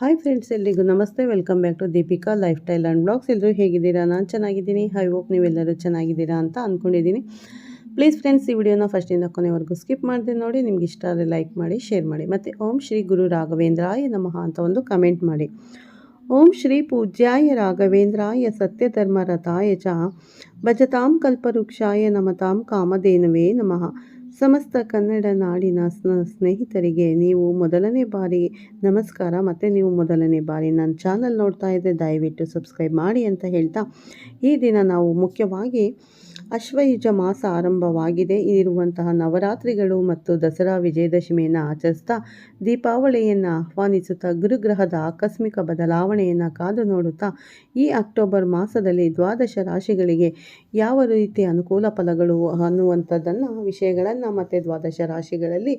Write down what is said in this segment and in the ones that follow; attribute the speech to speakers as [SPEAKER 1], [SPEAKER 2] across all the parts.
[SPEAKER 1] Hi friends ಎಲ್ರಿಗೂ ನಮಸ್ತೆ. Welcome back to Deepika lifestyle and blogs ಎಲ್ಲರೂ ಹೇಗಿದ್ದೀರಾ? ನಾನು ಚೆನ್ನಾಗಿದ್ದೀನಿ. ಹೈ ಹೋಪ್ ನೀವೆಲ್ಲರೂ ಚೆನ್ನಾಗಿದ್ದೀರಾ ಅಂತ ಅಂದ್ಕೊಂಡಿದ್ದೀನಿ ಪ್ಲೀಸ್ ಫ್ರೆಂಡ್ಸ್ ಈ ವಿಡಿಯೋನ ಫಸ್ಟಿಂದ ಕೊನೆವರೆಗೂ ಸ್ಕಿಪ್ ಮಾಡಿದೆ ನೋಡಿ. ನಿಮ್ಗೆ ಇಷ್ಟ ಆದರೆ ಲೈಕ್ ಮಾಡಿ ಶೇರ್ ಮಾಡಿ. ಮತ್ತು ಓಂ ಶ್ರೀ ಗುರು ರಾಘವೇಂದ್ರಾಯ ನಮಃ ಅಂತ ಒಂದು ಕಮೆಂಟ್ ಮಾಡಿ. ಓಂ ಶ್ರೀ ಪೂಜ್ಯಾಯ ರಾಘವೇಂದ್ರಾಯ ಸತ್ಯಧರ್ಮರಥಾಯ ಚ ಭಜತಾಂ ಕಲ್ಪವೃಕ್ಷಾಯ ನಮತಾಂ ಕಾಮಧೇನವೇ ನಮಃ. ಸಮಸ್ತ ಕನ್ನಡ ನಾಡಿನ ಸ್ನ- ಸ್ನೇಹಿತರಿಗೆ ನೀವು ಮೊದಲನೇ ಬಾರಿ ನಮಸ್ಕಾರ. ಮತ್ತು ನೀವು ಮೊದಲನೇ ಬಾರಿ ನನ್ನ ಚಾನಲ್ ನೋಡ್ತಾ ಇದ್ದರೆ ದಯವಿಟ್ಟು ಸಬ್ಸ್ಕ್ರೈಬ್ ಮಾಡಿ ಅಂತ ಹೇಳ್ತಾ ಈ ದಿನ ನಾವು ಮುಖ್ಯವಾಗಿ ಅಶ್ವಯುಜ ಮಾಸ ಆರಂಭವಾಗಿದೆ. ಇರುವಂತಹ ನವರಾತ್ರಿಗಳು ಮತ್ತು ದಸರಾ ವಿಜಯದಶಮಿಯನ್ನು ಆಚರಿಸ್ತಾ ದೀಪಾವಳಿಯನ್ನು ಆಹ್ವಾನಿಸುತ್ತಾ, ಗುರುಗ್ರಹದ ಆಕಸ್ಮಿಕ ಬದಲಾವಣೆಯನ್ನು ಕಾದು ನೋಡುತ್ತಾ ಈ ಅಕ್ಟೋಬರ್ ಮಾಸದಲ್ಲಿ ದ್ವಾದಶ ರಾಶಿಗಳಿಗೆ ಯಾವ ರೀತಿ ಅನುಕೂಲ ಫಲಗಳು ಅನ್ನುವಂಥದ್ದನ್ನು, ವಿಷಯಗಳನ್ನು ಮತ್ತು ದ್ವಾದಶ ರಾಶಿಗಳಲ್ಲಿ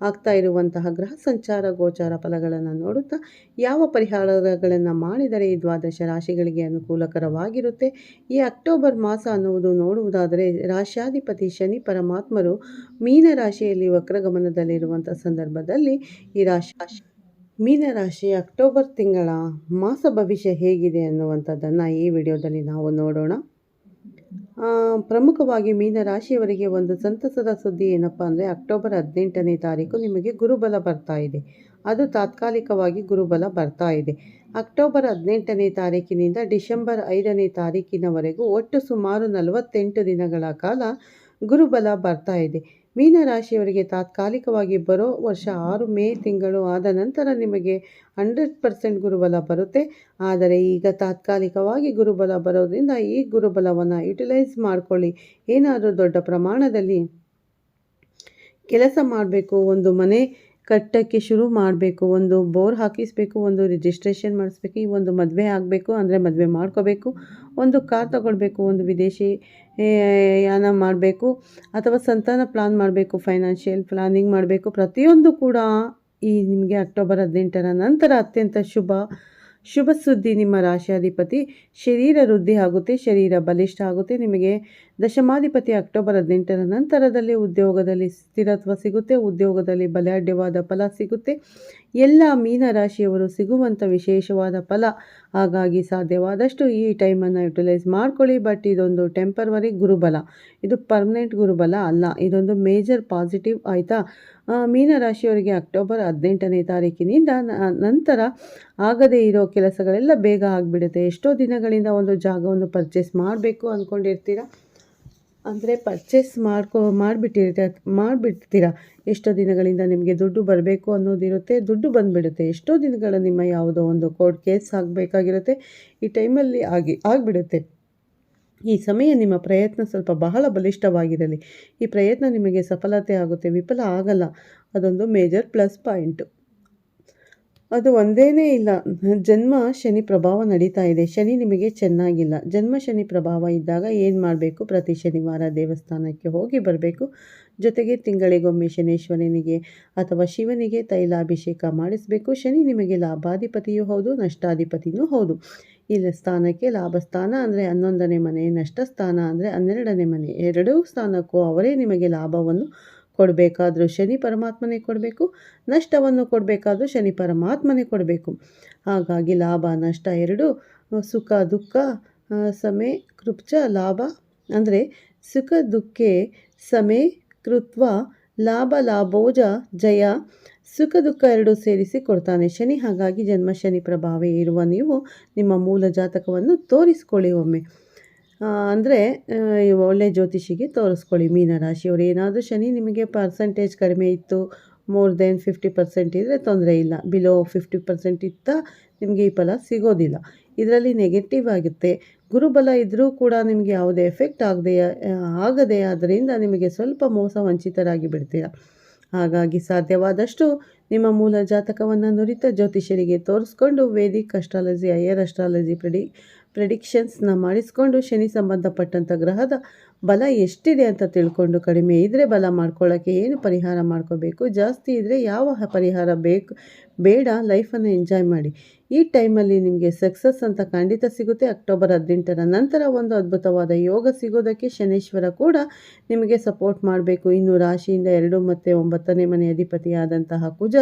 [SPEAKER 1] ಆಗ್ತಾ ಇರುವಂತಹ ಗ್ರಹ ಸಂಚಾರ ಗೋಚಾರ ಫಲಗಳನ್ನು ನೋಡುತ್ತಾ, ಯಾವ ಪರಿಹಾರಗಳನ್ನು ಮಾಡಿದರೆ ಈ ದ್ವಾದಶ ರಾಶಿಗಳಿಗೆ ಅನುಕೂಲಕರವಾಗಿರುತ್ತೆ? ಈ ಅಕ್ಟೋಬರ್ ಮಾಸ ಅನ್ನುವುದು ನೋಡುವುದಾದರೆ ರಾಶ್ಯಾಧಿಪತಿ ಶನಿ ಪರಮಾತ್ಮರು ಮೀನ ರಾಶಿಯಲ್ಲಿ ವಕ್ರಗಮನದಲ್ಲಿರುವಂಥ ಸಂದರ್ಭದಲ್ಲಿ ಈ ರಾಶಿ ಮೀನರಾಶಿ ಅಕ್ಟೋಬರ್ ತಿಂಗಳ ಮಾಸ ಭವಿಷ್ಯ ಹೇಗಿದೆ ಅನ್ನುವಂಥದ್ದನ್ನು ಈ ವಿಡಿಯೋದಲ್ಲಿ ನಾವು ನೋಡೋಣ. ಪ್ರಮುಖವಾಗಿ ಮೀನರಾಶಿಯವರಿಗೆ ಒಂದು ಸಂತಸದ ಸುದ್ದಿ ಏನಪ್ಪ ಅಂದರೆ ಅಕ್ಟೋಬರ್ ಹದಿನೆಂಟನೇ ತಾರೀಕು ನಿಮಗೆ ಗುರುಬಲ ಬರ್ತಾ ಇದೆ. ಅದು ತಾತ್ಕಾಲಿಕವಾಗಿ ಗುರುಬಲ ಬರ್ತಾ ಇದೆ. ಅಕ್ಟೋಬರ್ ಹದಿನೆಂಟನೇ ತಾರೀಕಿನಿಂದ ಡಿಸೆಂಬರ್ ಐದನೇ ತಾರೀಕಿನವರೆಗೂ ಒಟ್ಟು ಸುಮಾರು ನಲವತ್ತೆಂಟು ದಿನಗಳ ಕಾಲ ಗುರುಬಲ ಬರ್ತಾ ಇದೆ. ಮೀನರಾಶಿಯವರಿಗೆ ತಾತ್ಕಾಲಿಕವಾಗಿ ಬರೋ ವರ್ಷ ಆರು ಮೇ ತಿಂಗಳು ಆದ ನಂತರ ನಿಮಗೆ ಹಂಡ್ರೆಡ್ ಪರ್ಸೆಂಟ್ ಗುರುಬಲ ಬರುತ್ತೆ. ಆದರೆ ಈಗ ತಾತ್ಕಾಲಿಕವಾಗಿ ಗುರುಬಲ ಬರೋದ್ರಿಂದ ಈ ಗುರುಬಲವನ್ನು ಯುಟಿಲೈಸ್ ಮಾಡಿಕೊಳ್ಳಿ. ಏನಾದರೂ ದೊಡ್ಡ ಪ್ರಮಾಣದಲ್ಲಿ ಕೆಲಸ ಮಾಡಬೇಕು. ಒಂದು ಮನೆ ಕಟ್ಟಕ್ಕೆ ಶುರು ಮಾಡಬೇಕು, ಒಂದು ಬೋರ್ ಹಾಕಿಸಬೇಕು, ಒಂದು ರಿಜಿಸ್ಟ್ರೇಷನ್ ಮಾಡಿಸ್ಬೇಕು, ಈ ಒಂದು ಮದುವೆ ಆಗಬೇಕು, ಅಂದರೆ ಮದುವೆ ಮಾಡ್ಕೋಬೇಕು, ಒಂದು ಕಾರ್ ತಗೊಳ್ಬೇಕು, ಒಂದು ವಿದೇಶಿ ಯಾನ ಮಾಡಬೇಕು, ಅಥವಾ ಸಂತಾನ ಪ್ಲಾನ್ ಮಾಡಬೇಕು ಫೈನಾನ್ಷಿಯಲ್ ಪ್ಲಾನಿಂಗ್ ಮಾಡಬೇಕು, ಪ್ರತಿಯೊಂದು ಕೂಡ ಈ ನಿಮಗೆ ಅಕ್ಟೋಬರ್ ಹದಿನೆಂಟರ ನಂತರ ಅತ್ಯಂತ ಶುಭ ಶುಭ ಸುದ್ದಿ ನಿಮ್ಮ ರಾಶಿಯಾಧಿಪತಿ. ಶರೀರ ವೃದ್ಧಿ ಆಗುತ್ತೆ, ಶರೀರ ಬಲಿಷ್ಠ ಆಗುತ್ತೆ, ನಿಮಗೆ ದಶಮಾಧಿಪತಿ ಅಕ್ಟೋಬರ್ ಹದಿನೆಂಟರ ನಂತರದಲ್ಲಿ ಉದ್ಯೋಗದಲ್ಲಿ ಸ್ಥಿರತ್ವ ಸಿಗುತ್ತೆ, ಉದ್ಯೋಗದಲ್ಲಿ ಬಲಾಢ್ಯವಾದ ಫಲ ಸಿಗುತ್ತೆ. ಎಲ್ಲ ಮೀನರಾಶಿಯವರು ಸಿಗುವಂಥ ವಿಶೇಷವಾದ ಫಲ ಹಾಗಾಗಿ ಸಾಧ್ಯವಾದಷ್ಟು ಈ ಟೈಮನ್ನು ಯುಟಿಲೈಸ್ ಮಾಡ್ಕೊಳ್ಳಿ. ಬಟ್ ಇದೊಂದು ಟೆಂಪರ್ವರಿ ಗುರುಬಲ. ಇದು ಪರ್ಮನೆಂಟ್ ಗುರುಬಲ ಅಲ್ಲ, ಇದೊಂದು ಮೇಜರ್ ಪಾಸಿಟಿವ್ ಆಯಿತಾ? ಮೀನರಾಶಿಯವರಿಗೆ ಅಕ್ಟೋಬರ್ ಹದಿನೆಂಟನೇ ತಾರೀಕಿನಿಂದ ನಂತರ ಆಗದೇ ಇರೋ ಕೆಲಸಗಳೆಲ್ಲ ಬೇಗ ಆಗಿಬಿಡುತ್ತೆ. ಎಷ್ಟೋ ದಿನಗಳಿಂದ ಒಂದು ಜಾಗವನ್ನು ಪರ್ಚೇಸ್ ಮಾಡಬೇಕು ಅಂದ್ಕೊಂಡಿರ್ತೀರ ಅಂದರೆ ಪರ್ಚೇಸ್ ಮಾಡ್ಕೊ, ಮಾಡಿಬಿಟ್ಟಿರ್ತ, ಮಾಡಿಬಿಡ್ತೀರಾ? ಎಷ್ಟೋ ದಿನಗಳಿಂದ ನಿಮಗೆ ದುಡ್ಡು ಬರಬೇಕು ಅನ್ನೋದಿರುತ್ತೆ, ದುಡ್ಡು ಬಂದುಬಿಡುತ್ತೆ. ಎಷ್ಟೋ ದಿನಗಳ ನಿಮ್ಮ ಯಾವುದೋ ಒಂದು ಕೋರ್ಟ್ ಕೇಸ್ ಆಗಬೇಕಾಗಿರುತ್ತೆ. ಈ ಟೈಮಲ್ಲಿ ಆಗಿ, ಆಗಿಬಿಡುತ್ತೆ. ಈ ಸಮಯ ನಿಮ್ಮ ಪ್ರಯತ್ನ ಸ್ವಲ್ಪ ಬಹಳ ಬಲಿಷ್ಠವಾಗಿರಲಿ. ಈ ಪ್ರಯತ್ನ ನಿಮಗೆ ಸಫಲತೆ ಆಗುತ್ತೆ. ವಿಫಲ ಆಗಲ್ಲ. ಅದೊಂದು ಮೇಜರ್ ಪ್ಲಸ್ ಪಾಯಿಂಟು ಅದು ಒಂದೇನೇ ಇಲ್ಲ. ಜನ್ಮ ಶನಿ ಪ್ರಭಾವ ನಡೀತಾ ಇದೆ. ಶನಿ ನಿಮಗೆ ಚೆನ್ನಾಗಿಲ್ಲ. ಜನ್ಮ ಶನಿ ಪ್ರಭಾವ ಇದ್ದಾಗ ಏನು ಮಾಡಬೇಕು? ಪ್ರತಿ ಶನಿವಾರ ದೇವಸ್ಥಾನಕ್ಕೆ ಹೋಗಿ ಬರಬೇಕು. ಜೊತೆಗೆ ತಿಂಗಳಿಗೊಮ್ಮೆ ಶನೇಶ್ವರನಿಗೆ ಅಥವಾ ಶಿವನಿಗೆ ತೈಲಾಭಿಷೇಕ ಮಾಡಿಸಬೇಕು. ಶನಿ ನಿಮಗೆ ಲಾಭಾಧಿಪತಿಯೂ ಹೌದು ನಷ್ಟಾಧಿಪತಿಯೂ ಹೌದು. ಇಲ್ಲಿ, ಸ್ಥಾನಕ್ಕೆ ಲಾಭ ಸ್ಥಾನ ಅಂದರೆ ಹನ್ನೊಂದನೇ ಮನೆ, ನಷ್ಟ ಸ್ಥಾನ ಅಂದರೆ ಹನ್ನೆರಡನೇ ಮನೆ. ಎರಡೂ ಸ್ಥಾನಕ್ಕೂ ಅವರೇ ನಿಮಗೆ ಲಾಭವನ್ನು ಕೊಡಬೇಕಾದ್ರೂ ಶನಿ ಪರಮಾತ್ಮನೇ ಕೊಡಬೇಕು, ನಷ್ಟವನ್ನು ಕೊಡಬೇಕಾದ್ರೂ ಶನಿ ಪರಮಾತ್ಮನೇ ಕೊಡಬೇಕು. ಹಾಗಾಗಿ ಲಾಭ, ನಷ್ಟ ಎರಡು, ಸುಖ, ದುಃಖ ಸಮೇ ಕೃಪ್ಚ, ಲಾಭ ಅಂದರೆ ಸುಖ, ದುಃಖೆ ಸಮೇ ಕೃತ್ವ, ಲಾಭ, ಲಾಭೋಜ, ಜಯ, ಸುಖ, ದುಃಖ ಎರಡು ಸೇರಿಸಿ ಕೊಡ್ತಾನೆ ಶನಿ. ಹಾಗಾಗಿ ಜನ್ಮ ಶನಿ ಪ್ರಭಾವ ಇರುವ ನೀವು ನಿಮ್ಮ ಮೂಲ ಜಾತಕವನ್ನು ತೋರಿಸಿಕೊಳ್ಳಿ ಒಮ್ಮೆ. ಅಂದರೆ ಒಳ್ಳೆ ಜ್ಯೋತಿಷಿಗೆ ತೋರಿಸ್ಕೊಳ್ಳಿ ಮೀನರಾಶಿಯವರು ಏನಾದರೂ ಶನಿ ನಿಮಗೆ ಪರ್ಸೆಂಟೇಜ್ ಕಡಿಮೆ ಇತ್ತು ಮೋರ್ ದೆನ್ ಫಿಫ್ಟಿ ಪರ್ಸೆಂಟ್ ಇದ್ದರೆ ತೊಂದರೆ ಇಲ್ಲ. ಬಿಲೋ ಫಿಫ್ಟಿ ಪರ್ಸೆಂಟ್ ಇತ್ತ ನಿಮಗೆ ಈ ಫಲ ಸಿಗೋದಿಲ್ಲ. ಇದರಲ್ಲಿ ನೆಗೆಟಿವ್ ಆಗುತ್ತೆ. ಗುರುಬಲ ಇದ್ದರೂ ಕೂಡ ನಿಮಗೆ ಯಾವುದೇ ಎಫೆಕ್ಟ್ ಆಗದೆ ಆಗದೆ ಆದ್ದರಿಂದ ನಿಮಗೆ ಸ್ವಲ್ಪ ಮೋಸ ವಂಚಿತರಾಗಿ ಬಿಡ್ತೀರಾ? ಹಾಗಾಗಿ ಸಾಧ್ಯವಾದಷ್ಟು ನಿಮ್ಮ ಮೂಲ ಜಾತಕವನ್ನು ನುರಿತ ಜ್ಯೋತಿಷರಿಗೆ ತೋರಿಸ್ಕೊಂಡು ವೇದಿಕ್ ಅಸ್ಟ್ರಾಲಜಿ ಹೈಯರ್ ಅಸ್ಟ್ರಾಲಜಿ ಪ್ರೆಡಿ ಪ್ರೆಡಿಕ್ಷನ್ಸ್ನ ಮಾಡಿಸ್ಕೊಂಡು ಶನಿ ಸಂಬಂಧಪಟ್ಟಂಥ ಗ್ರಹದ ಬಲ ಎಷ್ಟಿದೆ ಅಂತ ತಿಳ್ಕೊಂಡು ಕಡಿಮೆ ಇದ್ದರೆ ಬಲ ಮಾಡ್ಕೊಳ್ಳೋಕ್ಕೆ ಏನು ಪರಿಹಾರ ಮಾಡ್ಕೋಬೇಕು? ಜಾಸ್ತಿ ಇದ್ದರೆ ಯಾವ ಪರಿಹಾರ ಬೇಕು? ಬೇಡ ಲೈಫನ್ನು ಎಂಜಾಯ್ ಮಾಡಿ. ಈ ಟೈಮಲ್ಲಿ ನಿಮಗೆ ಸಕ್ಸಸ್ ಅಂತ ಖಂಡಿತ ಸಿಗುತ್ತೆ. ಅಕ್ಟೋಬರ್ ಹದಿನೆಂಟರ ನಂತರ ಒಂದು ಅದ್ಭುತವಾದ ಯೋಗ ಸಿಗೋದಕ್ಕೆ ಶನೇಶ್ವರ ಕೂಡ ನಿಮಗೆ ಸಪೋರ್ಟ್ ಮಾಡಬೇಕು. ಇನ್ನು ರಾಶಿಯಿಂದ ಎರಡು ಮತ್ತು ಒಂಬತ್ತನೇ ಮನೆ ಅಧಿಪತಿಯಾದಂತಹ ಕುಜ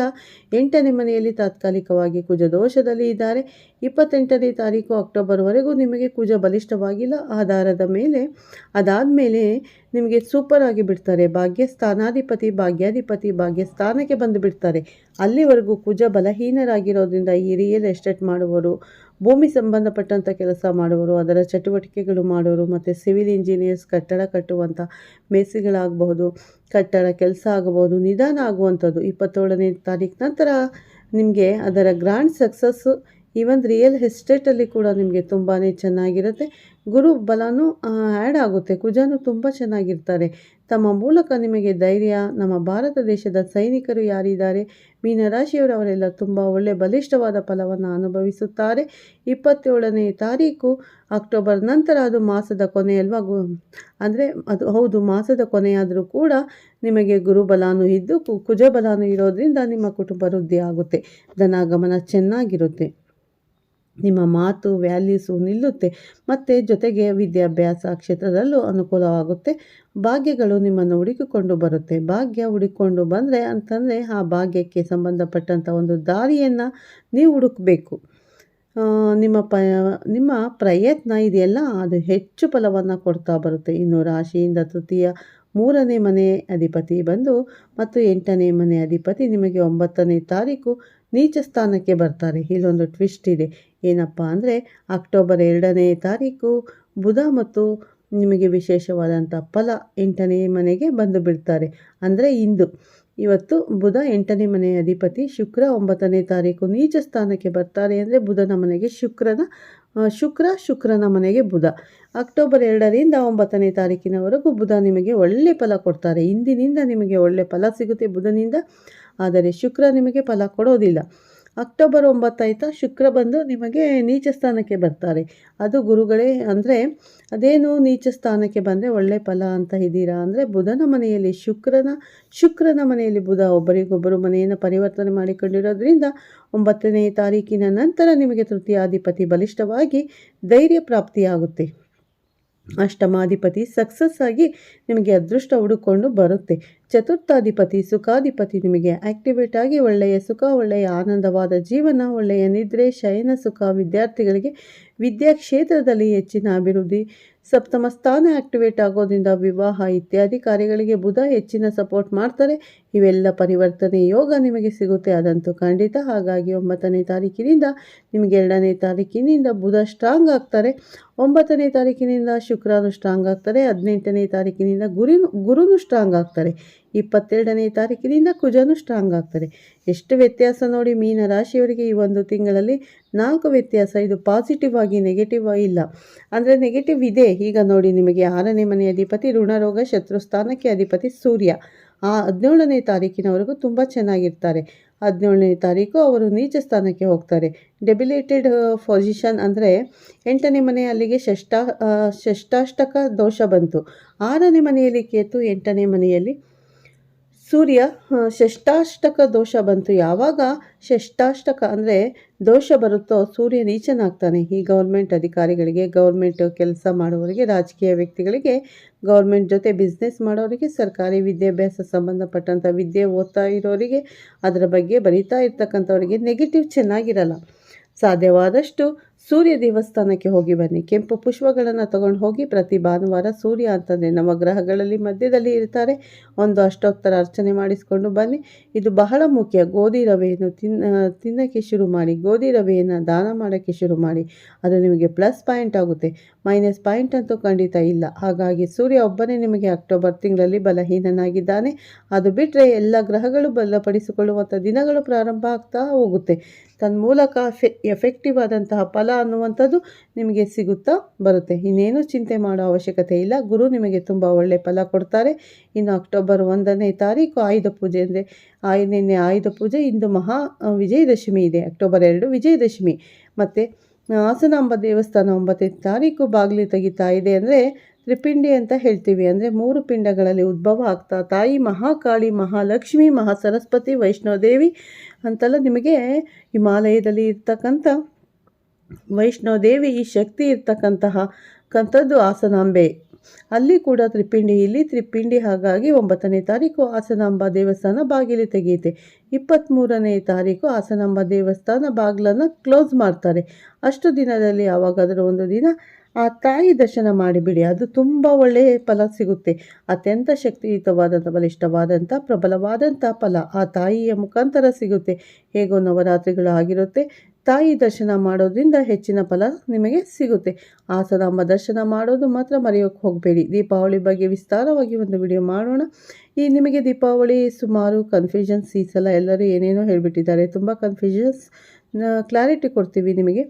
[SPEAKER 1] ಎಂಟನೇ ಮನೆಯಲ್ಲಿ ತಾತ್ಕಾಲಿಕವಾಗಿ ಕುಜ ದೋಷದಲ್ಲಿ ಇದ್ದಾರೆ. ಇಪ್ಪತ್ತೆಂಟನೇ ತಾರೀಕು ಅಕ್ಟೋಬರ್ವರೆಗೂ ನಿಮಗೆ ಕುಜ ಬಲಿಷ್ಠವಾಗಿಲ್ಲ. ಆಧಾರದ ಮೇಲೆ ಅದಾದಮೇಲೆ ನಿಮಗೆ ಸೂಪರ್ ಆಗಿ ಬಿಡ್ತಾರೆ. ಭಾಗ್ಯ ಸ್ಥಾನಾಧಿಪತಿ ಭಾಗ್ಯಾಧಿಪತಿ ಭಾಗ್ಯ ಸ್ಥಾನಕ್ಕೆ ಬಂದು ಬಿಡ್ತಾರೆ. ಅಲ್ಲಿವರೆಗೂ ಕುಜ ಬಲಹೀನರಾಗಿರೋದ್ರಿಂದ ಈ ರಿಯಲ್ ಎಸ್ಟೇಟ್ ಮಾಡುವವರು, ಭೂಮಿ ಸಂಬಂಧಪಟ್ಟಂಥ ಕೆಲಸ ಮಾಡುವವರು, ಅದರ ಚಟುವಟಿಕೆಗಳು ಮಾಡೋರು, ಮತ್ತು ಸಿವಿಲ್ ಇಂಜಿನಿಯರ್ಸ್ ಕಟ್ಟಡ ಕಟ್ಟುವಂಥ ಮೇಸಿಗಳಾಗಬಹುದು ಕಟ್ಟಡ ಕೆಲಸ ಆಗಬಹುದು, ನಿಧಾನ ಆಗುವಂಥದ್ದು ಇಪ್ಪತ್ತೇಳನೇ ತಾರೀಕು ನಂತರ ನಿಮಗೆ ಅದರ ಗ್ರ್ಯಾಂಡ್ ಸಕ್ಸಸ್ಸು ಈವನ್ ರಿಯಲ್ ಎಸ್ಟೇಟಲ್ಲಿ ಕೂಡ ನಿಮಗೆ ತುಂಬಾ ಚೆನ್ನಾಗಿರುತ್ತೆ. ಗುರು ಬಲನೂ ಆ್ಯಡ್ ಆಗುತ್ತೆ. ಕುಜಾನು ತುಂಬ ಚೆನ್ನಾಗಿರ್ತಾರೆ. ತಮ್ಮ ಮೂಲಕ ನಿಮಗೆ ಧೈರ್ಯ, ನಮ್ಮ ಭಾರತ ದೇಶದ ಸೈನಿಕರು ಯಾರಿದ್ದಾರೆ? ಮೀನರಾಶಿಯವರು ಅವರೆಲ್ಲ ತುಂಬ ಒಳ್ಳೆ ಬಲಿಷ್ಠವಾದ ಫಲವನ್ನು ಅನುಭವಿಸುತ್ತಾರೆ. ಇಪ್ಪತ್ತೇಳನೇ ತಾರೀಕು ಅಕ್ಟೋಬರ್ ನಂತರ ಅದು ಮಾಸದ ಕೊನೆಯಲ್ವಾ ಗು, ಅಂದರೆ ಅದು ಹೌದು, ಮಾಸದ ಕೊನೆಯಾದರೂ ಕೂಡ ನಿಮಗೆ ಗುರುಬಲಾನು ಇದ್ದು ಕುಜಬಲಾನು ಇರೋದರಿಂದ ನಿಮ್ಮ ಕುಟುಂಬ ವೃದ್ಧಿ ಆಗುತ್ತೆ. ಧನಾಗಮನ ಚೆನ್ನಾಗಿರುತ್ತೆ. ನಿಮ್ಮ ಮಾತು ವ್ಯಾಲ್ಯೂಸು ನಿಲ್ಲುತ್ತೆ, ಮತ್ತು ಜೊತೆಗೆ ವಿದ್ಯಾಭ್ಯಾಸ ಕ್ಷೇತ್ರದಲ್ಲೂ ಅನುಕೂಲವಾಗುತ್ತೆ. ಭಾಗ್ಯಗಳು ನಿಮ್ಮನ್ನು ಹುಡುಕಿಕೊಂಡು ಬರುತ್ತೆ. ಭಾಗ್ಯ ಹುಡುಕೊಂಡು ಬಂದರೆ ಅಂತಂದರೆ ಆ ಭಾಗ್ಯಕ್ಕೆ ಸಂಬಂಧಪಟ್ಟಂಥ ಒಂದು ದಾರಿಯನ್ನು ನೀವು ಹುಡುಕಬೇಕು. ನಿಮ್ಮ ಪ, ನಿಮ್ಮ ಪ್ರಯತ್ನ ಇದೆಯಲ್ಲ, ಅದು ಹೆಚ್ಚು ಫಲವನ್ನು ಕೊಡ್ತಾ ಬರುತ್ತೆ. ಇನ್ನು ರಾಶಿಯಿಂದ ತೃತೀಯ, ಮೂರನೇ ಮನೆ ಅಧಿಪತಿ ಬಂದು ಮತ್ತು ಎಂಟನೇ ಮನೆ ಅಧಿಪತಿ ನಿಮಗೆ ಒಂಬತ್ತನೇ ತಾರೀಕು ನೀಚ ಸ್ಥಾನಕ್ಕೆ ಬರ್ತಾರೆ. ಇಲ್ಲೊಂದು ಟ್ವಿಸ್ಟ್ ಇದೆ. ಏನಪ್ಪ ಅಂದರೆ ಅಕ್ಟೋಬರ್ ಎರಡನೇ ತಾರೀಕು ಬುಧ ಮತ್ತು ನಿಮಗೆ ವಿಶೇಷವಾದಂಥ ಫಲ ಎಂಟನೇ ಮನೆಗೆ ಬಂದು ಬಿಡ್ತಾರೆ. ಅಂದರೆ ಇಂದು. ಇವತ್ತು ಬುಧ ಎಂಟನೇ ಮನೆಯ ಅಧಿಪತಿ ಶುಕ್ರ ಒಂಬತ್ತನೇ ತಾರೀಕು ನೀಚ ಸ್ಥಾನಕ್ಕೆ ಬರ್ತಾರೆ ಅಂದರೆ ಬುಧನ ಮನೆಗೆ ಶುಕ್ರನ ಶುಕ್ರ ಶುಕ್ರನ ಮನೆಗೆ ಬುಧ. ಅಕ್ಟೋಬರ್ ಎರಡರಿಂದ ಒಂಬತ್ತನೇ ತಾರೀಕಿನವರೆಗೂ ಬುಧ ನಿಮಗೆ ಒಳ್ಳೆ ಫಲ ಕೊಡ್ತಾರೆ. ಇಂದಿನಿಂದ ನಿಮಗೆ ಒಳ್ಳೆ ಫಲ ಸಿಗುತ್ತೆ ಬುಧನಿಂದ. ಆದರೆ ಶುಕ್ರ ನಿಮಗೆ ಫಲ ಕೊಡೋದಿಲ್ಲ. ಅಕ್ಟೋಬರ್ ಒಂಬತ್ತಾಯ್ತಾ ಶುಕ್ರ ಬಂದು ನಿಮಗೆ ನೀಚ ಸ್ಥಾನಕ್ಕೆ ಬರ್ತಾರೆ. ಅದು ಗುರುಗಳೇ, ಅಂದರೆ ಅದೇನು ನೀಚ ಸ್ಥಾನಕ್ಕೆ ಬಂದರೆ ಒಳ್ಳೆ ಫಲ ಅಂತ ಇದ್ದೀರಾ? ಅಂದರೆ ಬುಧನ ಮನೆಯಲ್ಲಿ ಶುಕ್ರನ ಶುಕ್ರನ ಮನೆಯಲ್ಲಿ ಬುಧ ಒಬ್ಬರಿಗೊಬ್ಬರು ಮನೆಯನ್ನು ಪರಿವರ್ತನೆ ಮಾಡಿಕೊಂಡಿರೋದ್ರಿಂದ ಒಂಬತ್ತನೇ ತಾರೀಕಿನ ನಂತರ ನಿಮಗೆ ತೃತೀಯಾಧಿಪತಿ ಬಲಿಷ್ಠವಾಗಿ ಧೈರ್ಯ ಪ್ರಾಪ್ತಿಯಾಗುತ್ತೆ. ಅಷ್ಟಮಾಧಿಪತಿ ಸಕ್ಸಸ್ ಆಗಿ ನಿಮಗೆ ಅದೃಷ್ಟ ಹುಡುಕೊಂಡು ಬರುತ್ತೆ. ಚತುರ್ಥಾಧಿಪತಿ, ಸುಖಾಧಿಪತಿ ನಿಮಗೆ ಆಕ್ಟಿವೇಟ್ ಆಗಿ ಒಳ್ಳೆಯ ಸುಖ, ಒಳ್ಳೆಯ ಆನಂದವಾದ ಜೀವನ, ಒಳ್ಳೆಯ ನಿದ್ರೆ, ಶಯನ ಸುಖ, ವಿದ್ಯಾರ್ಥಿಗಳಿಗೆ ವಿದ್ಯಾ ಕ್ಷೇತ್ರದಲ್ಲಿ ಹೆಚ್ಚಿನ ಅಭಿವೃದ್ಧಿ, ಸಪ್ತಮ ಸ್ಥಾನ ಆಕ್ಟಿವೇಟ್ ಆಗೋದ್ರಿಂದ ವಿವಾಹ ಇತ್ಯಾದಿ ಕಾರ್ಯಗಳಿಗೆ ಬುಧ ಹೆಚ್ಚಿನ ಸಪೋರ್ಟ್ ಮಾಡ್ತಾರೆ. ಇವೆಲ್ಲ ಪರಿವರ್ತನೆ ಯೋಗ ನಿಮಗೆ ಸಿಗುತ್ತೆ. ಅದಂತೂ ಖಂಡಿತ. ಹಾಗಾಗಿ ಒಂಬತ್ತನೇ ತಾರೀಕಿನಿಂದ ನಿಮಗೆ ಎರಡನೇ ತಾರೀಕಿನಿಂದ ಬುಧ ಸ್ಟ್ರಾಂಗ್ ಆಗ್ತಾರೆ. ಒಂಬತ್ತನೇ ತಾರೀಕಿನಿಂದ ಶುಕ್ರನು ಸ್ಟ್ರಾಂಗ್ ಆಗ್ತಾರೆ. ಹದಿನೆಂಟನೇ ತಾರೀಕಿನಿಂದ ಗುರಿನು, ಗುರುನು ಸ್ಟ್ರಾಂಗ್ ಆಗ್ತಾರೆ. ಇಪ್ಪತ್ತೆರಡನೇ ತಾರೀಕಿನಿಂದ ಕುಜನು ಸ್ಟ್ರಾಂಗ್ ಆಗ್ತಾರೆ. ಎಷ್ಟು ವ್ಯತ್ಯಾಸ ನೋಡಿ ಮೀನ ರಾಶಿಯವರಿಗೆ ಈ ಒಂದು ತಿಂಗಳಲ್ಲಿ ನಾಲ್ಕು ವ್ಯತ್ಯಾಸ. ಇದು ಪಾಸಿಟಿವ್ ಆಗಿ ನೆಗೆಟಿವ್ ಇಲ್ಲ. ಅಂದರೆ ನೆಗೆಟಿವ್ ಇದೆ. ಈಗ ನೋಡಿ ನಿಮಗೆ ಆರನೇ ಮನೆ ಅಧಿಪತಿ ಋಣರೋಗ ಶತ್ರು ಸ್ಥಾನಕ್ಕೆ ಅಧಿಪತಿ ಸೂರ್ಯ. ಆ ಹದಿನೇಳನೇ ತಾರೀಕಿನವರೆಗೂ ತುಂಬ ಚೆನ್ನಾಗಿರ್ತಾರೆ. ಹದಿನೇಳನೇ ತಾರೀಕು ಅವರು ನೀಚ ಸ್ಥಾನಕ್ಕೆ ಹೋಗ್ತಾರೆ. ಡೆಬಿಲೇಟೆಡ್ ಪೊಸಿಷನ್ ಅಂದರೆ ಎಂಟನೇ ಮನೆ ಅಲ್ಲಿಗೆ ಷಷ್ಟ ಆ, ಷಷ್ಟಾಷ್ಟಕ ದೋಷ ಬಂತು. ಆರನೇ ಮನೆಯಲ್ಲಿ ಕೇತು ಎಂಟನೇ ಮನೆಯಲ್ಲಿ ಸೂರ್ಯ ಷಷ್ಟಾಷ್ಟಕ ದೋಷ ಬಂತು. ಯಾವಾಗ ಷಷ್ಟಾಷ್ಟಕ ಅಂದರೆ ದೋಷ ಬರುತ್ತೋ ಸೂರ್ಯ ನೀಚನಾಗ್ತಾನೆ. ಈ ಗೌರ್ಮೆಂಟ್ ಅಧಿಕಾರಿಗಳಿಗೆ ಗೌರ್ಮೆಂಟ್ ಕೆಲಸ ಮಾಡುವವರಿಗೆ, ರಾಜಕೀಯ ವ್ಯಕ್ತಿಗಳಿಗೆ ಗೌರ್ಮೆಂಟ್ ಜೊತೆ ಬಿಸ್ನೆಸ್ ಮಾಡೋರಿಗೆ, ಸರ್ಕಾರಿ ವಿದ್ಯಾಭ್ಯಾಸ ಸಂಬಂಧಪಟ್ಟಂಥ ವಿದ್ಯೆ ಓದ್ತಾ ಇರೋರಿಗೆ, ಅದರ ಬಗ್ಗೆ ಬರಿತಾ ಇರ್ತಕ್ಕಂಥವರಿಗೆ ನೆಗೆಟಿವ್ ಚೆನ್ನಾಗಿರಲ್ಲ. ಸಾಧ್ಯವಾದಷ್ಟು ಸೂರ್ಯ ದೇವಸ್ಥಾನಕ್ಕೆ ಹೋಗಿ ಬನ್ನಿ. ಕೆಂಪು ಪುಷ್ಪಗಳನ್ನು ತಗೊಂಡು ಹೋಗಿ ಪ್ರತಿ ಭಾನುವಾರ ಸೂರ್ಯ ಅಂತಂದರೆ ನಮ್ಮ ಗ್ರಹಗಳಲ್ಲಿ ಮಧ್ಯದಲ್ಲಿ ಇರ್ತಾರೆ. ಒಂದು ಅಷ್ಟೋತ್ತರ ಅರ್ಚನೆ ಮಾಡಿಸಿಕೊಂಡು ಬನ್ನಿ. ಇದು ಬಹಳ ಮುಖ್ಯ. ಗೋಧಿ ರವೆಯನ್ನು ತಿನ್ನ ತಿನ್ನೋಕ್ಕೆ ಶುರು ಮಾಡಿ, ಗೋಧಿ ರವೆಯನ್ನು ದಾನ ಮಾಡೋಕ್ಕೆ ಶುರು ಮಾಡಿ, ಅದು ನಿಮಗೆ ಪ್ಲಸ್ ಪಾಯಿಂಟ್ ಆಗುತ್ತೆ. ಮೈನಸ್ ಪಾಯಿಂಟ್ ಅಂತೂ ಖಂಡಿತ ಇಲ್ಲ. ಹಾಗಾಗಿ ಸೂರ್ಯ ಒಬ್ಬನೇ ನಿಮಗೆ ಅಕ್ಟೋಬರ್ ತಿಂಗಳಲ್ಲಿ ಬಲಹೀನನಾಗಿದ್ದಾನೆ. ಅದು ಬಿಟ್ಟರೆ ಎಲ್ಲ ಗ್ರಹಗಳು ಬಲಪಡಿಸಿಕೊಳ್ಳುವಂಥ ದಿನಗಳು ಪ್ರಾರಂಭ ಆಗ್ತಾ ಹೋಗುತ್ತೆ. ತನ್ಮೂಲಕ ಮೂಲಕ ಎಫೆಕ್ಟಿವ್ ಆದಂತಹ ಫಲ ಅನ್ನುವಂಥದ್ದು ನಿಮಗೆ ಸಿಗುತ್ತಾ ಬರುತ್ತೆ. ಇನ್ನೇನು ಚಿಂತೆ ಮಾಡೋ ಅವಶ್ಯಕತೆ ಇಲ್ಲ. ಗುರು ನಿಮಗೆ ತುಂಬ ಒಳ್ಳೆಯ ಫಲ ಕೊಡ್ತಾರೆ. ಇನ್ನು ಅಕ್ಟೋಬರ್ ಒಂದನೇ ತಾರೀಕು ಆಯುಧ ಪೂಜೆ ಅಂದರೆ ಆಯ್, ನಿನ್ನೆ ಆಯುಧ ಪೂಜೆ, ಇಂದು ಮಹಾ ವಿಜಯದಶಮಿ ಇದೆ. ಅಕ್ಟೋಬರ್ ಎರಡು ವಿಜಯದಶಮಿ. ಮತ್ತು ಹಾಸನಾಂಬ ದೇವಸ್ಥಾನ ಒಂಬತ್ತನೇ ತಾರೀಕು ಬಾಗಿಲು ತೆಗಿತಾ ಇದೆ ಅಂದರೆ ತ್ರಿಪಿಂಡಿ ಅಂತ ಹೇಳ್ತೀವಿ. ಅಂದರೆ ಮೂರು ಪಿಂಡಗಳಲ್ಲಿ ಉದ್ಭವ ಆಗ್ತಾ, ತಾಯಿ ಮಹಾಕಾಳಿ, ಮಹಾಲಕ್ಷ್ಮಿ ಮಹಾ ಸರಸ್ವತಿ ವೈಷ್ಣೋದೇವಿ ಅಂತೆಲ್ಲ ನಿಮಗೆ ಹಿಮಾಲಯದಲ್ಲಿ ಇರ್ತಕ್ಕಂಥ ವೈಷ್ಣೋದೇವಿ ಈ ಶಕ್ತಿ ಇರ್ತಕ್ಕಂತಹ ಕಂಥದ್ದು ಹಾಸನಾಂಬೆ ಅಲ್ಲಿ ಕೂಡ ತ್ರಿಪಿಂಡಿ, ಇಲ್ಲಿ ತ್ರಿಪಿಂಡಿ. ಹಾಗಾಗಿ ಒಂಬತ್ತನೇ ತಾರೀಕು ಹಾಸನಾಂಬ ದೇವಸ್ಥಾನ ಬಾಗಿಲು ತೆಗೆಯುತ್ತೆ. ಇಪ್ಪತ್ತ್ಮೂರನೇ ತಾರೀಕು ಹಾಸನಾಂಬ ದೇವಸ್ಥಾನ ಬಾಗಿಲನ್ನು ಕ್ಲೋಸ್ ಮಾಡ್ತಾರೆ. ಅಷ್ಟು ದಿನದಲ್ಲಿ ಯಾವಾಗಾದರೂ ಒಂದು ದಿನ ಆ ತಾಯಿ ದರ್ಶನ ಮಾಡಿಬಿಡಿ. ಅದು ತುಂಬ ಒಳ್ಳೆಯ ಫಲ ಸಿಗುತ್ತೆ. ಅತ್ಯಂತ ಶಕ್ತಿಯುತವಾದಂಥ, ಬಲಿಷ್ಠವಾದಂಥ, ಪ್ರಬಲವಾದಂಥ ಫಲ ಆ ತಾಯಿಯ ಮುಖಾಂತರ ಸಿಗುತ್ತೆ. ಹೇಗೋ ನವರಾತ್ರಿಗಳು ಆಗಿರುತ್ತೆ. ತಾಯಿ ದರ್ಶನ ಮಾಡೋದ್ರಿಂದ ಹೆಚ್ಚಿನ ಫಲ ನಿಮಗೆ ಸಿಗುತ್ತೆ. ಆಸದಾಂಬ ದರ್ಶನ ಮಾಡೋದು ಮಾತ್ರ ಮರೆಯೋಕ್ಕೆ ಹೋಗಬೇಡಿ. ದೀಪಾವಳಿ ಬಗ್ಗೆ ವಿಸ್ತಾರವಾಗಿ ಒಂದು ವಿಡಿಯೋ ಮಾಡೋಣ. ಈ ನಿಮಗೆ ದೀಪಾವಳಿ, ಸುಮಾರು ಕನ್ಫ್ಯೂಷನ್ಸ್ ಈ ಸಲ ಎಲ್ಲರೂ ಏನೇನೋ ಹೇಳಿಬಿಟ್ಟಿದ್ದಾರೆ. ತುಂಬ ಕನ್ಫ್ಯೂಷನ್ಸ್ ಕ್ಲಾರಿಟಿ ಕೊಡ್ತೀವಿ ನಿಮಗೆ.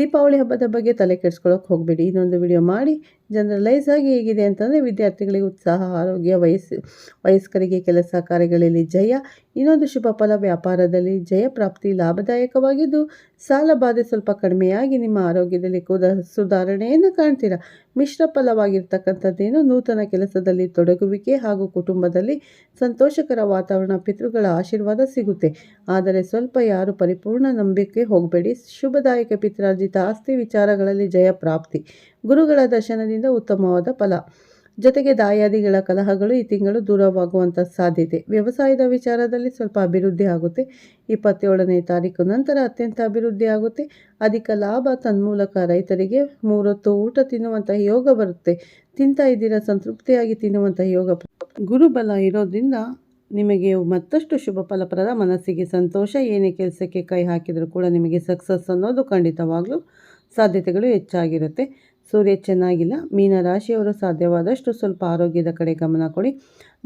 [SPEAKER 1] ದೀಪಾವಳಿ ಹಬ್ಬದ ಬಗ್ಗೆ ತಲೆ ಕೆಡಿಸ್ಕೊಳ್ಳೋಕೆ ಹೋಗಬೇಡಿ. ಇನ್ನೊಂದು ವಿಡಿಯೋ ಮಾಡಿ. ಜನರಲೈಸ್ ಆಗಿ ಹೇಗಿದೆ ಅಂತಂದರೆ ವಿದ್ಯಾರ್ಥಿಗಳಿಗೆ ಉತ್ಸಾಹ, ಆರೋಗ್ಯ, ವಯಸ್ಸು, ವಯಸ್ಕರಿಗೆ ಕೆಲಸ ಕಾರ್ಯಗಳಲ್ಲಿ ಜಯ, ಇನ್ನೊಂದು ಶುಭ ಫಲ ವ್ಯಾಪಾರದಲ್ಲಿ ಜಯ ಪ್ರಾಪ್ತಿ ಲಾಭದಾಯಕವಾಗಿದ್ದು, ಸಾಲ ಬಾಧೆ ಸ್ವಲ್ಪ ಕಡಿಮೆಯಾಗಿ ನಿಮ್ಮ ಆರೋಗ್ಯದಲ್ಲಿ ಕೂದ ಸುಧಾರಣೆಯನ್ನು ಕಾಣ್ತೀರಾ? ಮಿಶ್ರ ಫಲವಾಗಿರ್ತಕ್ಕಂಥದ್ದೇನು? ನೂತನ ಕೆಲಸದಲ್ಲಿ ತೊಡಗುವಿಕೆ ಹಾಗೂ ಕುಟುಂಬದಲ್ಲಿ ಸಂತೋಷಕರ ವಾತಾವರಣ ಪಿತೃಗಳ ಆಶೀರ್ವಾದ ಸಿಗುತ್ತೆ. ಆದರೆ ಸ್ವಲ್ಪ ಯಾರು ಪರಿಪೂರ್ಣ ನಂಬಿಕೆ ಹೋಗಬೇಡಿ. ಶುಭದಾಯಕ ಪಿತ್ರಾರ್ಜಿತ ಆಸ್ತಿ ವಿಚಾರಗಳಲ್ಲಿ ಜಯ ಪ್ರಾಪ್ತಿ. ಗುರುಗಳ ದರ್ಶನದಿಂದ ಉತ್ತಮವಾದ ಫಲ. ಜೊತೆಗೆ ದಾಯಾದಿಗಳ ಕಲಹಗಳು ಈ ತಿಂಗಳು ದೂರವಾಗುವಂಥ ಸಾಧ್ಯತೆ. ವ್ಯವಸಾಯದ ವಿಚಾರದಲ್ಲಿ ಸ್ವಲ್ಪ ಅಭಿವೃದ್ಧಿ ಆಗುತ್ತೆ. ಇಪ್ಪತ್ತೇಳನೇ ತಾರೀಕು ನಂತರ ಅತ್ಯಂತ ಅಭಿವೃದ್ಧಿ ಆಗುತ್ತೆ. ಅಧಿಕ ಲಾಭ ತನ್ಮೂಲಕ ರೈತರಿಗೆ ಮೂರೊತ್ತು ಊಟ ತಿನ್ನುವಂಥ ಯೋಗ ಬರುತ್ತೆ. ತಿಂತಾ ಇದ್ದೀರಾ, ಸಂತೃಪ್ತಿಯಾಗಿ ತಿನ್ನುವಂಥ ಯೋಗ ಗುರುಬಲ ಇರೋದ್ರಿಂದ ನಿಮಗೆ ಮತ್ತಷ್ಟು ಶುಭ ಫಲಪ್ರದ ಮನಸ್ಸಿಗೆ ಸಂತೋಷ. ಏನೇ ಕೆಲಸಕ್ಕೆ ಕೈ ಹಾಕಿದರೂ ಕೂಡ ನಿಮಗೆ ಸಕ್ಸಸ್ ಅನ್ನೋದು ಖಂಡಿತವಾಗಲೂ ಸಾಧ್ಯತೆಗಳು ಹೆಚ್ಚಾಗಿರುತ್ತೆ. ಸೂರ್ಯ ಚೆನ್ನಾಗಿಲ್ಲ, ಮೀನರಾಶಿಯವರು ಸಾಧ್ಯವಾದಷ್ಟು ಸ್ವಲ್ಪ ಆರೋಗ್ಯದ ಕಡೆ ಗಮನ ಕೊಡಿ.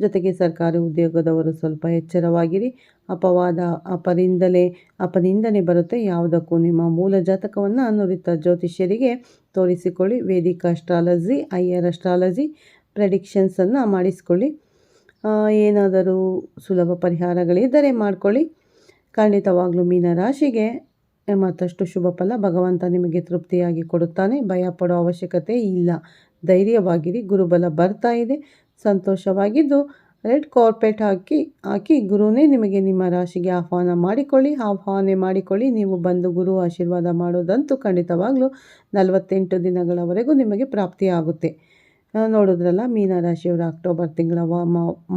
[SPEAKER 1] ಜೊತೆಗೆ ಸರ್ಕಾರಿ ಉದ್ಯೋಗದವರು ಸ್ವಲ್ಪ ಎಚ್ಚರವಾಗಿರಿ. ಅಪವಾದ ಅಪರಿಂದಲೇ ಅಪನಿಂದನೆ ಬರುತ್ತೆ. ಯಾವುದಕ್ಕೂ ನಿಮ್ಮ ಮೂಲ ಜಾತಕವನ್ನು ನುರಿತ ಜ್ಯೋತಿಷ್ಯರಿಗೆ ತೋರಿಸಿಕೊಳ್ಳಿ. ವೇದಿಕ ಅಸ್ಟ್ರಾಲಜಿ, ಐಯರ್ ಅಸ್ಟ್ರಾಲಜಿ ಪ್ರೆಡಿಕ್ಷನ್ಸನ್ನು ಮಾಡಿಸಿಕೊಳ್ಳಿ. ಏನಾದರೂ ಸುಲಭ ಪರಿಹಾರಗಳಿದ್ದರೆ ಮಾಡಿಕೊಳ್ಳಿ. ಖಂಡಿತವಾಗ್ಲೂ ಮೀನರಾಶಿಗೆ ಮತ್ತಷ್ಟು ಶುಭ ಫಲ ಭಗವಂತ ನಿಮಗೆ ತೃಪ್ತಿಯಾಗಿ ಕೊಡುತ್ತಾನೆ. ಭಯ ಪಡೋ ಅವಶ್ಯಕತೆ ಇಲ್ಲ. ಧೈರ್ಯವಾಗಿರಿ. ಗುರುಬಲ ಬರ್ತಾ ಇದೆ. ಸಂತೋಷವಾಗಿದ್ದು ರೆಡ್ ಕಾರ್ಪೆಟ್ ಹಾಕಿ ಹಾಕಿ ಗುರುನೇ ನಿಮಗೆ ನಿಮ್ಮ ರಾಶಿಗೆ ಆಹ್ವಾನ ಮಾಡಿಕೊಳ್ಳಿ. ಆಹ್ವಾನ ಮಾಡಿಕೊಳ್ಳಿ. ನೀವು ಬಂದು ಗುರು ಆಶೀರ್ವಾದ ಮಾಡೋದಂತೂ ಖಂಡಿತವಾಗ್ಲೂ ನಲವತ್ತೆಂಟು ದಿನಗಳವರೆಗೂ ನಿಮಗೆ ಪ್ರಾಪ್ತಿಯಾಗುತ್ತೆ. ನೋಡಿದ್ರಲ್ಲ ಮೀನರಾಶಿಯವರ ಅಕ್ಟೋಬರ್ ತಿಂಗಳ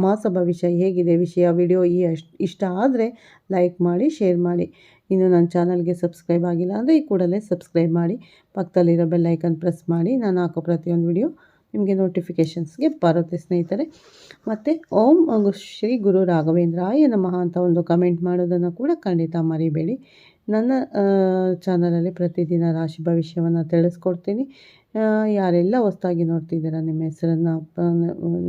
[SPEAKER 1] ಮಾಸ ಭವಿಷ್ಯ ಹೇಗಿದೆ? ವಿಷಯ, ವಿಡಿಯೋ ಈ ಇಷ್ಟ ಆದರೆ ಲೈಕ್ ಮಾಡಿ, ಶೇರ್ ಮಾಡಿ. ಇನ್ನು ನನ್ನ ಚಾನಲ್ಗೆ ಸಬ್ಸ್ಕ್ರೈಬ್ ಆಗಿಲ್ಲ ಅಂದರೆ ಈ ಕೂಡಲೇ ಸಬ್ಸ್ಕ್ರೈಬ್ ಮಾಡಿ, ಪಕ್ಕದಲ್ಲಿರೋ ಬೆಲ್ಲೈಕನ್ ಪ್ರೆಸ್ ಮಾಡಿ, ನಾನು ಹಾಕೋ ಪ್ರತಿಯೊಂದು ವಿಡಿಯೋ ನಿಮಗೆ ನೋಟಿಫಿಕೇಷನ್ಸ್ಗೆ ಬರುತ್ತೆ ಸ್ನೇಹಿತರೆ. ಮತ್ತು, ಓಂ ಶ್ರೀ ಗುರು ರಾಘವೇಂದ್ರಾಯ ನಮಃ ಅಂತ ಒಂದು ಕಮೆಂಟ್ ಮಾಡೋದನ್ನು ಕೂಡ ಖಂಡಿತ ಮರಿಬೇಡಿ. ನನ್ನ ಚಾನಲಲ್ಲಿ ಪ್ರತಿದಿನ ರಾಶಿ ಭವಿಷ್ಯವನ್ನು ತಿಳಿಸ್ಕೊಡ್ತೀನಿ. ಯಾರೆಲ್ಲ ಹೊಸ್ದಾಗಿ ನೋಡ್ತಿದ್ದೀರಾ ನಿಮ್ಮ ಹೆಸರನ್ನು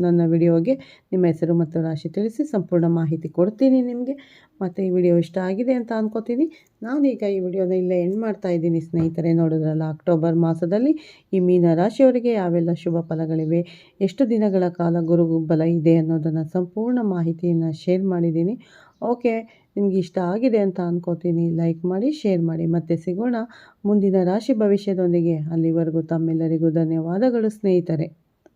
[SPEAKER 1] ನನ್ನ ವಿಡಿಯೋಗೆ, ನಿಮ್ಮ ಹೆಸರು ಮತ್ತು ರಾಶಿ ತಿಳಿಸಿ ಸಂಪೂರ್ಣ ಮಾಹಿತಿ ಕೊಡ್ತೀನಿ ನಿಮಗೆ. ಮತ್ತು ಈ ವಿಡಿಯೋ ಇಷ್ಟ ಆಗಿದೆ ಅಂತ ಅಂದ್ಕೋತೀನಿ ನಾನೀಗ ಈ ವಿಡಿಯೋನ ಇಲ್ಲೇ ಎಂಡ್ ಮಾಡ್ತಾ ಇದ್ದೀನಿ. ಸ್ನೇಹಿತರೆ, ನೋಡಿದ್ರಲ್ಲ, ಅಕ್ಟೋಬರ್ ಮಾಸದಲ್ಲಿ ಈ ಮೀನ ರಾಶಿಯವರಿಗೆ ಯಾವೆಲ್ಲ ಶುಭ ಫಲಗಳಿವೆ, ಎಷ್ಟು ದಿನಗಳ ಕಾಲ ಗುರು ಬಲ ಇದೆ ಅನ್ನೋದನ್ನು ಸಂಪೂರ್ಣ ಮಾಹಿತಿಯನ್ನು ಶೇರ್ ಮಾಡಿದ್ದೀನಿ. ಓಕೆ ನಿಮ್ಗೆ ಇಷ್ಟ ಆಗಿದೆ ಅಂತ ಅಂದ್ಕೋತೀನಿ ಲೈಕ್ ಮಾಡಿ ಶೇರ್ ಮಾಡಿ. ಮತ್ತೆ ಸಿಗೋಣ ಮುಂದಿನ ರಾಶಿ ಭವಿಷ್ಯದೊಂದಿಗೆ. ಅಲ್ಲಿವರೆಗೂ ತಮ್ಮೆಲ್ಲರಿಗೂ ಧನ್ಯವಾದಗಳು ಸ್ನೇಹಿತರೆ.